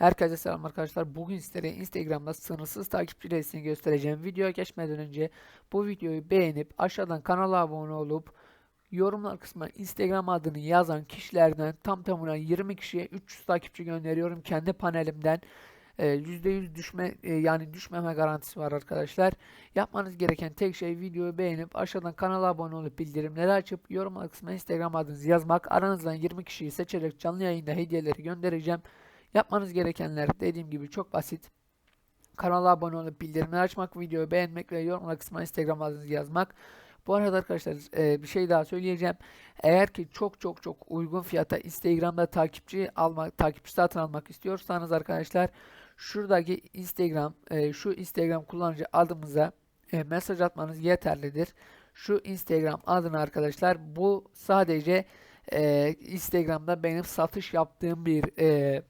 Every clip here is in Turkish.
Herkese selam arkadaşlar. Bugün sizlere Instagram'da sınırsız takipçi listesini göstereceğim. Videoya geçmeden önce bu videoyu beğenip aşağıdan kanala abone olup yorumlar kısmına Instagram adını yazan kişilerden tam tamına 20 kişiye 300 takipçi gönderiyorum. Kendi panelimden e, %100 düşme e, yani düşmeme garantisi var arkadaşlar. Yapmanız gereken tek şey videoyu beğenip aşağıdan kanala abone olup bildirimleri açıp yorumlar kısmına Instagram adınızı yazmak. Aranızdan 20 kişiyi seçerek canlı yayında hediyeleri göndereceğim. Yapmanız gerekenler dediğim gibi çok basit. Kanala abone olup bildirimleri açmak, videoyu beğenmek ve yorumlar kısmına Instagram adınızı yazmak. Bu arada arkadaşlar e, bir şey daha söyleyeceğim. Eğer ki çok çok çok uygun fiyata Instagram'da takipçi almak, takipçi satın almak istiyorsanız arkadaşlar şuradaki Instagram, e, şu Instagram kullanıcı adımıza e, mesaj atmanız yeterlidir. Şu Instagram adını arkadaşlar bu sadece e, Instagram'da benim satış yaptığım bir e,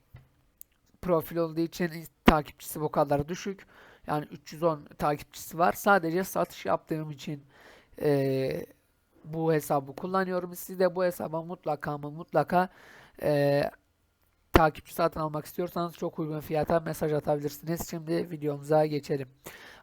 profil olduğu için takipçisi bu kadar düşük. Yani 310 takipçisi var. Sadece satış yaptığım için e, bu hesabı kullanıyorum. Siz de bu hesaba mutlaka ama mutlaka e, takipçi satın almak istiyorsanız çok uygun fiyata mesaj atabilirsiniz. Şimdi videomuza geçelim.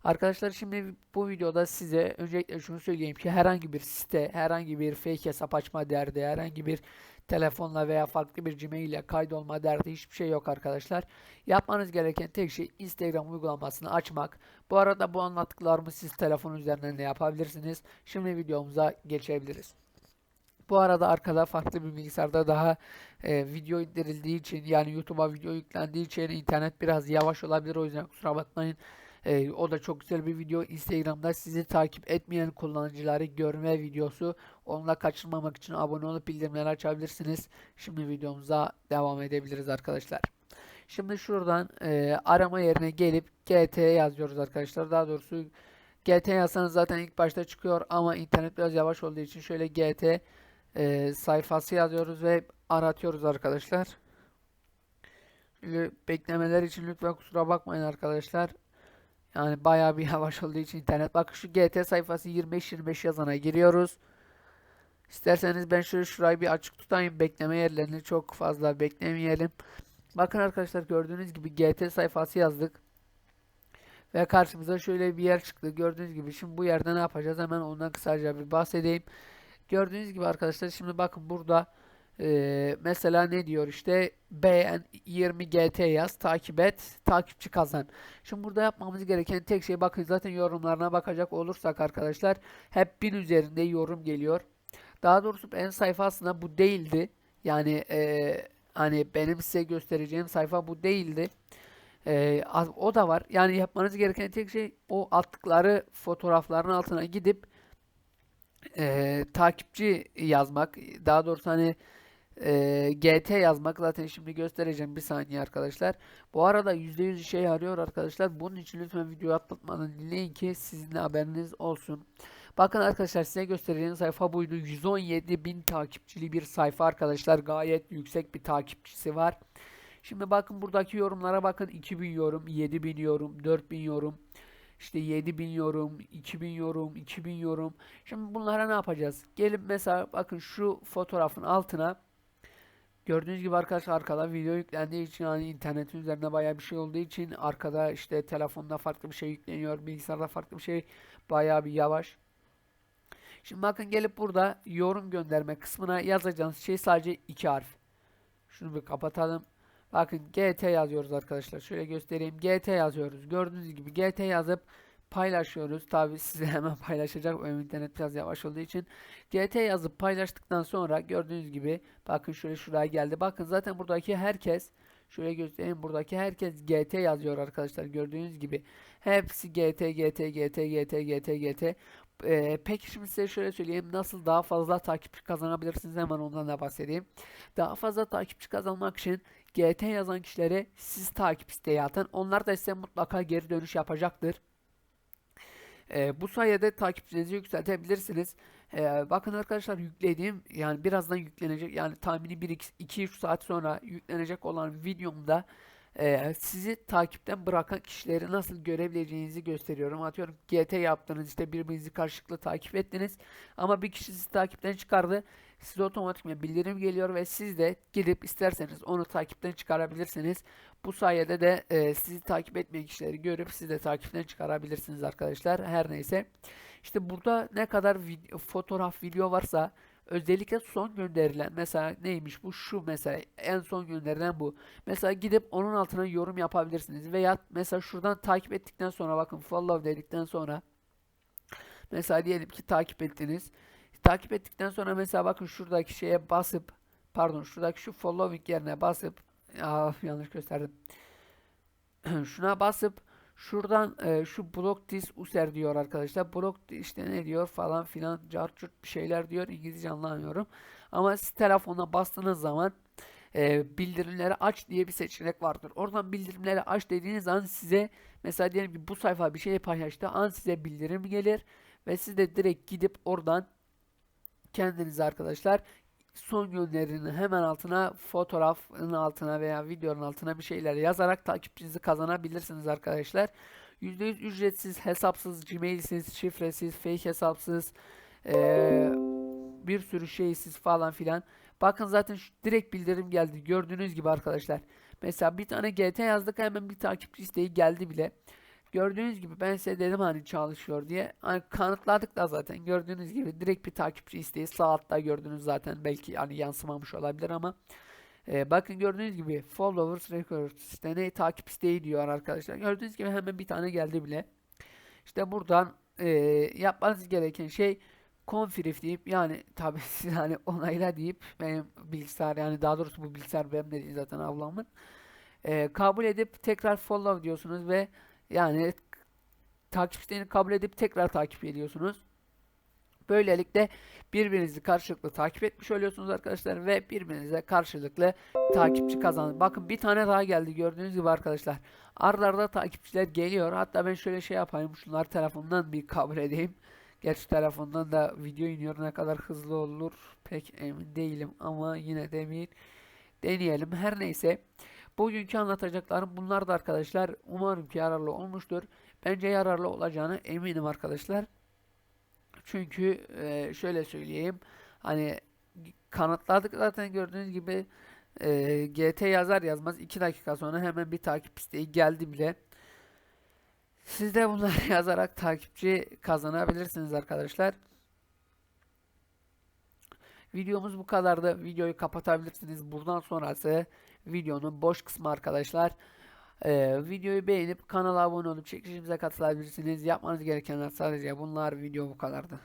Arkadaşlar şimdi bu videoda size öncelikle şunu söyleyeyim ki herhangi bir site, herhangi bir fake hesap açma derdi, herhangi bir telefonla veya farklı bir Gmail ile kaydolma derdi hiçbir şey yok arkadaşlar. Yapmanız gereken tek şey Instagram uygulamasını açmak. Bu arada bu anlattıklarımı siz telefon üzerinden de yapabilirsiniz. Şimdi videomuza geçebiliriz. Bu arada arkada farklı bir bilgisayarda daha e, video indirildiği için yani YouTube'a video yüklendiği için internet biraz yavaş olabilir o yüzden kusura bakmayın. E, o da çok güzel bir video. Instagram'da sizi takip etmeyen kullanıcıları görme videosu. Onunla kaçırmamak için abone olup bildirimleri açabilirsiniz. Şimdi videomuza devam edebiliriz arkadaşlar. Şimdi şuradan e, arama yerine gelip GT yazıyoruz arkadaşlar. Daha doğrusu GT yazsanız zaten ilk başta çıkıyor ama internet biraz yavaş olduğu için şöyle GT e, sayfası yazıyoruz ve aratıyoruz arkadaşlar. Beklemeler için lütfen kusura bakmayın arkadaşlar. Yani bayağı bir yavaş olduğu için internet. Bakın şu GT sayfası 25-25 yazana giriyoruz. İsterseniz ben şöyle şurayı bir açık tutayım. Bekleme yerlerini çok fazla beklemeyelim. Bakın arkadaşlar gördüğünüz gibi GT sayfası yazdık. Ve karşımıza şöyle bir yer çıktı. Gördüğünüz gibi şimdi bu yerde ne yapacağız? Hemen ondan kısaca bir bahsedeyim. Gördüğünüz gibi arkadaşlar şimdi bakın burada e, mesela ne diyor işte beğen 20 GT yaz takip et takipçi kazan. Şimdi burada yapmamız gereken tek şey bakın zaten yorumlarına bakacak olursak arkadaşlar hep bin üzerinde yorum geliyor. Daha doğrusu en sayfa aslında bu değildi. Yani e, hani benim size göstereceğim sayfa bu değildi. E, o da var. Yani yapmanız gereken tek şey o attıkları fotoğrafların altına gidip e, takipçi yazmak. Daha doğrusu hani e, GT yazmak zaten şimdi göstereceğim bir saniye arkadaşlar. Bu arada %100 işe yarıyor arkadaşlar. Bunun için lütfen videoyu atlatmadan dinleyin ki sizin haberiniz olsun. Bakın arkadaşlar size göstereceğim sayfa buydu. 117 bin takipçili bir sayfa arkadaşlar. Gayet yüksek bir takipçisi var. Şimdi bakın buradaki yorumlara bakın. 2000 yorum, 7000 yorum, 4000 yorum. İşte 7000 yorum, 2000 yorum, 2000 yorum. Şimdi bunlara ne yapacağız? Gelip mesela bakın şu fotoğrafın altına Gördüğünüz gibi arkadaşlar arkada video yüklendiği için yani internetin üzerinde bayağı bir şey olduğu için arkada işte telefonda farklı bir şey yükleniyor, bilgisayarda farklı bir şey bayağı bir yavaş. Şimdi bakın gelip burada yorum gönderme kısmına yazacağınız şey sadece iki harf. Şunu bir kapatalım. Bakın GT yazıyoruz arkadaşlar. Şöyle göstereyim. GT yazıyoruz. Gördüğünüz gibi GT yazıp paylaşıyoruz. Tabi size hemen paylaşacak. Benim internet biraz yavaş olduğu için. GT yazıp paylaştıktan sonra gördüğünüz gibi bakın şöyle şuraya geldi. Bakın zaten buradaki herkes şöyle göstereyim. Buradaki herkes GT yazıyor arkadaşlar. Gördüğünüz gibi hepsi GT GT GT GT GT GT. Ee, peki şimdi size şöyle söyleyeyim. Nasıl daha fazla takipçi kazanabilirsiniz? Hemen ondan da bahsedeyim. Daha fazla takipçi kazanmak için GT yazan kişilere siz takip isteği atın. Onlar da size mutlaka geri dönüş yapacaktır. E, bu sayede takipçinizi yükseltebilirsiniz. E, bakın arkadaşlar yüklediğim yani birazdan yüklenecek yani tahmini 1-2-3 saat sonra yüklenecek olan videomda e, sizi takipten bırakan kişileri nasıl görebileceğinizi gösteriyorum. Atıyorum GT yaptınız işte birbirinizi karşılıklı takip ettiniz ama bir kişi sizi takipten çıkardı. size otomatikman bildirim geliyor ve siz de gidip isterseniz onu takipten çıkarabilirsiniz. Bu sayede de e, sizi takip etmeyen kişileri görüp siz de takipten çıkarabilirsiniz arkadaşlar. Her neyse. İşte burada ne kadar video, fotoğraf, video varsa özellikle son gönderilen mesela neymiş bu şu mesela en son gönderilen bu. Mesela gidip onun altına yorum yapabilirsiniz veya mesela şuradan takip ettikten sonra bakın follow dedikten sonra mesela diyelim ki takip ettiniz. Takip ettikten sonra mesela bakın şuradaki şeye basıp pardon şuradaki şu following yerine basıp Aa, yanlış gösterdim. Şuna basıp şuradan e, şu block this user diyor arkadaşlar. Block işte ne diyor falan filan carçurt bir şeyler diyor. İngilizce anlamıyorum. Ama siz telefona bastığınız zaman e, bildirimleri aç diye bir seçenek vardır. Oradan bildirimleri aç dediğiniz an size mesela diyelim ki bu sayfa bir şey paylaştı. An size bildirim gelir ve siz de direkt gidip oradan kendiniz arkadaşlar son gönderinin hemen altına fotoğrafın altına veya videonun altına bir şeyler yazarak takipçinizi kazanabilirsiniz arkadaşlar. %100 ücretsiz, hesapsız, gmailsiz, şifresiz, fake hesapsız, eee, bir sürü şeysiz falan filan. Bakın zaten şu direkt bildirim geldi. Gördüğünüz gibi arkadaşlar. Mesela bir tane GT yazdık hemen bir takipçi isteği geldi bile. Gördüğünüz gibi ben size dedim hani çalışıyor diye. Hani kanıtladık da zaten gördüğünüz gibi direkt bir takipçi isteği sağ altta gördünüz zaten belki hani yansımamış olabilir ama e, bakın gördüğünüz gibi followers records işte ne takip isteği diyor arkadaşlar. Gördüğünüz gibi hemen bir tane geldi bile. İşte buradan e, yapmanız gereken şey confirm deyip yani tabi siz hani onayla deyip benim bilgisayar yani daha doğrusu bu bilgisayar benim de değil zaten ablamın e, kabul edip tekrar follow diyorsunuz ve yani takipçilerini kabul edip tekrar takip ediyorsunuz. Böylelikle birbirinizi karşılıklı takip etmiş oluyorsunuz arkadaşlar ve birbirinize karşılıklı takipçi kazanın. Bakın bir tane daha geldi gördüğünüz gibi arkadaşlar. Ardarda takipçiler geliyor. Hatta ben şöyle şey yapayım. Şunlar telefondan bir kabul edeyim. Gerçi telefondan da video iniyor. Ne kadar hızlı olur pek emin değilim ama yine de bir deneyelim. Her neyse. Bugünkü anlatacaklarım bunlar da arkadaşlar. Umarım ki yararlı olmuştur. Bence yararlı olacağını eminim arkadaşlar. Çünkü e, şöyle söyleyeyim. Hani kanıtladık zaten gördüğünüz gibi e, GT yazar yazmaz 2 dakika sonra hemen bir takip isteği geldi bile. Siz de bunları yazarak takipçi kazanabilirsiniz arkadaşlar. Videomuz bu kadardı. Videoyu kapatabilirsiniz. Buradan sonrası videonun boş kısmı arkadaşlar. Ee, videoyu beğenip kanala abone olup çekilişimize katılabilirsiniz. Yapmanız gerekenler sadece bunlar. Video bu kadardı.